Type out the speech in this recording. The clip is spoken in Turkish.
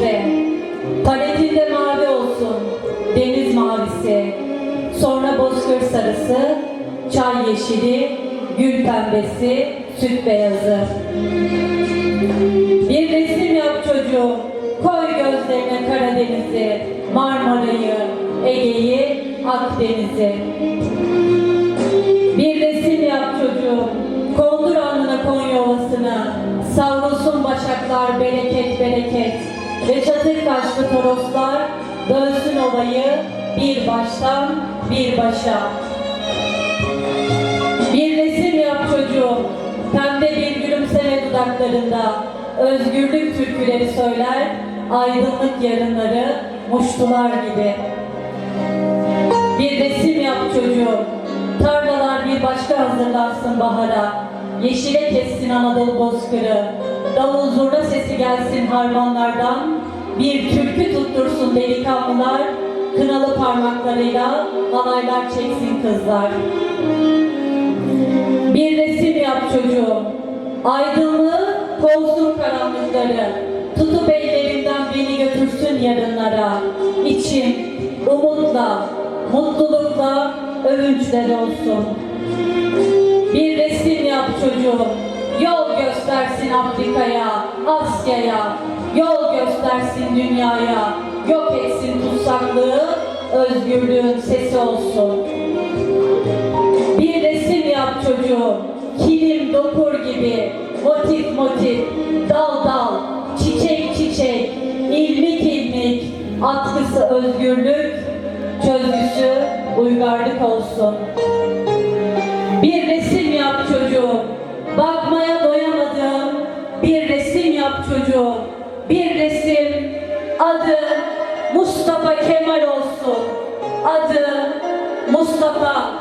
pembe, paletinde mavi olsun, deniz mavisi, sonra bozkır sarısı, çay yeşili, gül pembesi, süt beyazı. Bir resim yap çocuğum, koy gözlerine Karadeniz'i, Marmara'yı, Ege'yi, Akdeniz'i. Bir resim yap çocuğum, kondur alnına Konya Ovası'nı, savrulsun başaklar bereket bereket ve çatır kaşlı toroslar dönsün ovayı bir baştan bir başa. Bir resim yap çocuğum, pembe bir gülümseme dudaklarında, özgürlük türküleri söyler, aydınlık yarınları muştular gibi. Bir resim yap çocuğum, tarlalar bir başka hazırlansın bahara, yeşile kessin Anadolu bozkırı, davul zurna sesi gelsin harmanlardan, bir türkü tuttursun delikanlılar, kınalı parmaklarıyla halaylar çeksin kızlar. Bir resim yap çocuğum. Aydınlığı kovsun karanlıkları. Tutup ellerinden beni götürsün yarınlara. İçim umutla, mutlulukla, övünçle dolsun. Bir resim yap çocuğum. Yol göstersin Afrika'ya, Asya'ya. Yol göstersin dünyaya. Yok etsin tutsaklığı, özgürlüğün sesi olsun. Bir resim yap çocuğum, kilim dokur gibi, motif motif, dal dal, çiçek çiçek, ilmik ilmik, atkısı özgürlük, çözgüsü uygarlık olsun. Bir resim yap çocuğum, bakmaya çocuğum, bir resim, adı Mustafa Kemal olsun, adı Mustafa